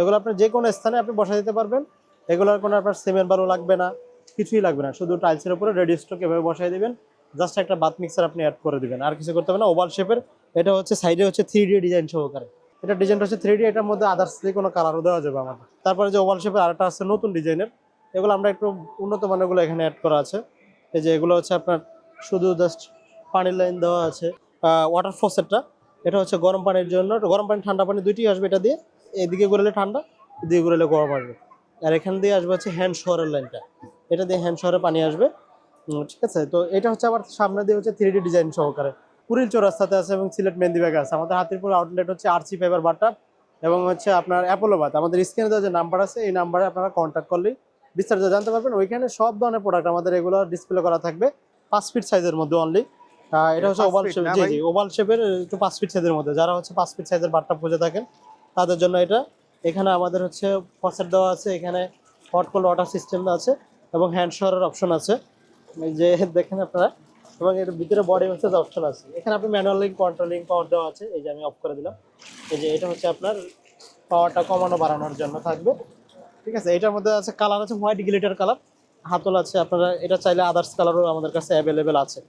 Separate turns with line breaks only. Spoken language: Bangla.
এগুলো আপনি যে কোনো স্থানে আপনি বসা দিতে পারবেন। এগুলোর কোনো আপনার সিমেন্ট বালু লাগবে না, কিছুই লাগবে না। শুধু টাইলসের উপরে রেডি স্টক এভাবে বসাই দিবেন। জাস্ট একটা বাথ মিক্সার আপনি অ্যাড করে দিবেন। আর কিছু করতে হবে না ওভাল শেপের এটা হচ্ছে সাইডে হচ্ছে থ্রি ডি ডিজাইন সহকারে। এটা ডিজাইনটা হচ্ছে থ্রি ডি এটার মধ্যে আদার্স দিয়ে কোনো কালারও দেওয়া যাবে আমাদের। তারপরে যে ওভাল শেপের আরেকটা আছে নতুন ডিজাইনের এগুলো আমরা একটু উন্নত মানেরগুলো এখানে অ্যাড করা আছে। এই যে এগুলো হচ্ছে আপনার শুধু জাস্ট পানির লাইন দেওয়া আছে। ওয়াটার ফসেটটা এটা হচ্ছে গরম পানির জন্য, গরম পানি, ঠান্ডা পানি দুইটি আসবে এটা দিয়ে। এদিকে ঘুরলে ঠান্ডা এদিকে ঘুরলে গরম আসবে। আর এখান দিয়ে আসবে হচ্ছে হ্যান্ড শোয়ারের লাইনটা। এটা দিয়ে হ্যান্ড শোয়ারে পানি আসবে। ঠিক আছে? তো এটা হচ্ছে আবার সামনে দিয়ে হচ্ছে থ্রি ডিজাইন সহকারে। কুড়িল চৌরাস্তাতে আছে এবং সিলেট মেহেন্দিবাগে আছে। আমাদের হাতিরপুর আউটলেট হচ্ছে আরসি ফাইবার বাটা এবং হচ্ছে আপনার অ্যাপোলো বাত আমাদের স্ক্রিনে দেওয়া যে নাম্বার আছে এই নাম্বারে আপনারা কন্ট্যাক্ট করলেই বিস্তারিত জানতে পারবেন। ওইখানে সব ধরনের প্রোডাক্ট আমাদের এগুলো ডিসপ্লে করা থাকবে। পাঁচ ফিট সাইজের মধ্যে অনলি এটা হচ্ছে ওভাল শেপ জি জি ওভাল শেপের একটু পাঁচ ফিট সাইজের মধ্যে। যারা হচ্ছে পাঁচ ফিট সাইজের বাটটা খুঁজে থাকেন তাদের জন্য এটা। এখানে আমাদের হচ্ছে ফসেট দেওয়া আছে, এখানে হট কোল্ড ওয়াটার সিস্টেম আছে এবং হ্যান্ড শাওয়ারের অপশন আছে। যে দেখেন আপনারা, এবং এর ভিতরে বডি মেসেজ অপশন আছে। এখানে আপনি ম্যানুয়ালি কন্ট্রোলিং পাওয়ার দেওয়া আছে, এই যে আমি অফ করে দিলাম। এই যে এটা হচ্ছে আপনার পাওয়ারটা কমানো, বাড়ানোর জন্য থাকবে। ঠিক আছে, এটার মধ্যে আছে কালার আছে হোয়াইট গ্লিটার কালার হাতল আছে আপনারা, এটা চাইলে আদার্স কালারও আমাদের কাছে অ্যাভেলেবেল আছে।